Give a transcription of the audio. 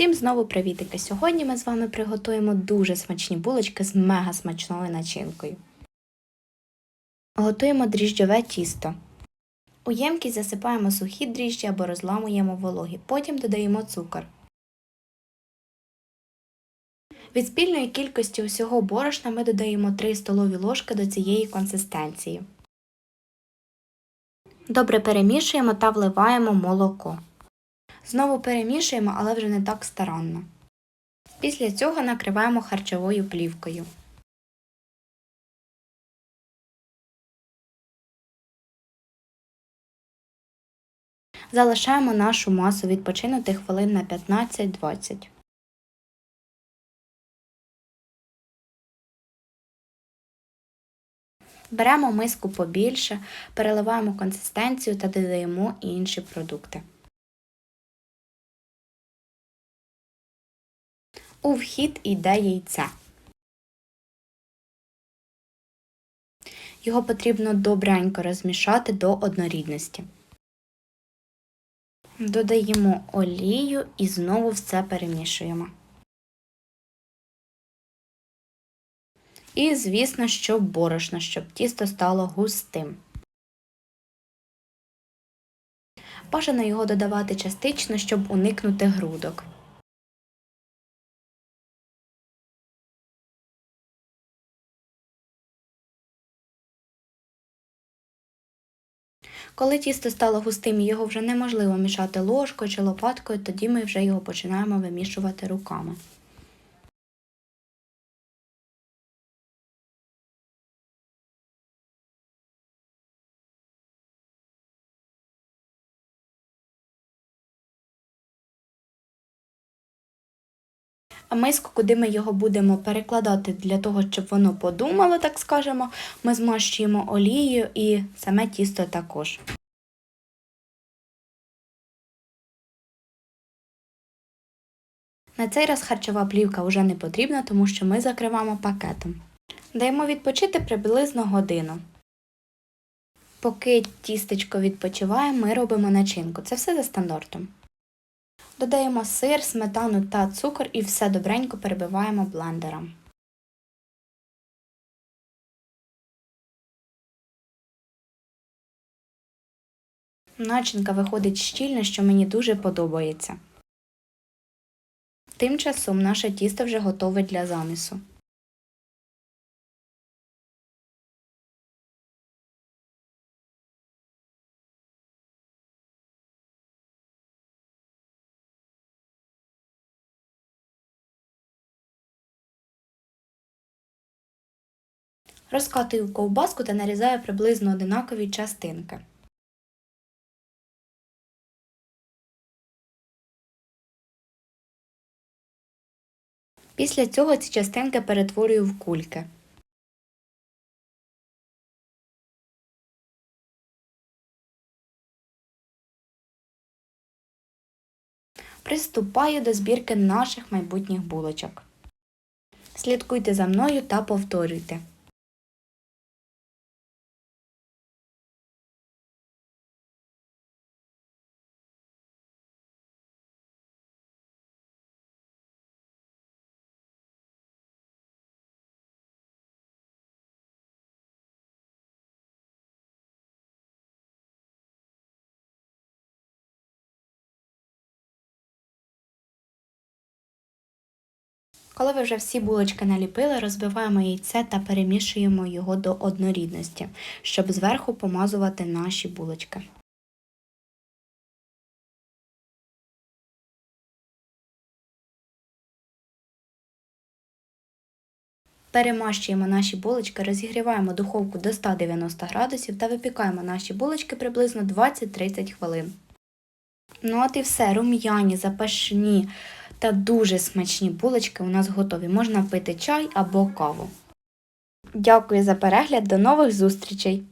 Всім знову привітики! Сьогодні ми з вами приготуємо дуже смачні булочки з мега смачною начинкою. Готуємо дріжджове тісто. У ємкість засипаємо сухі дріжджі або розламуємо вологі, потім додаємо цукор. Від спільної кількості усього борошна ми додаємо 3 столові ложки до цієї консистенції. Добре перемішуємо та вливаємо молоко. Знову перемішуємо, але вже не так старанно. Після цього накриваємо харчовою плівкою. Залишаємо нашу масу відпочинути хвилин на 15-20. Беремо миску побільше, переливаємо консистенцію та додаємо інші продукти. У вхід йде яйце. Його потрібно добренько розмішати до однорідності. Додаємо олію і знову все перемішуємо. І, звісно, що борошно, щоб тісто стало густим. Бажано його додавати частично, щоб уникнути грудок. Коли тісто стало густим і його вже неможливо мішати ложкою чи лопаткою, тоді ми вже його починаємо вимішувати руками. Миску, куди ми його будемо перекладати для того, щоб воно подумало, так скажемо, ми змащуємо олією і саме тісто також. На цей раз харчова плівка вже не потрібна, тому що ми закриваємо пакетом. Даємо відпочити приблизно годину. Поки тістечко відпочиває, ми робимо начинку. Це все за стандартом. Додаємо сир, сметану та цукор і все добренько перебиваємо блендером. Начинка виходить щільна, що мені дуже подобається. Тим часом наше тісто вже готове для замісу. Розкатую ковбаску та нарізаю приблизно одинакові частинки. Після цього ці частинки перетворюю в кульки. Приступаю до збірки наших майбутніх булочок. Слідкуйте за мною та повторюйте. Коли ви вже всі булочки наліпили, розбиваємо яйце та перемішуємо його до однорідності, щоб зверху помазувати наші булочки. Перемащуємо наші булочки, розігріваємо духовку до 190 градусів та випікаємо наші булочки приблизно 20-30 хвилин. Ну от і все, рум'яні, запашні та дуже смачні булочки у нас готові. Можна пити чай або каву. Дякую за перегляд, до нових зустрічей!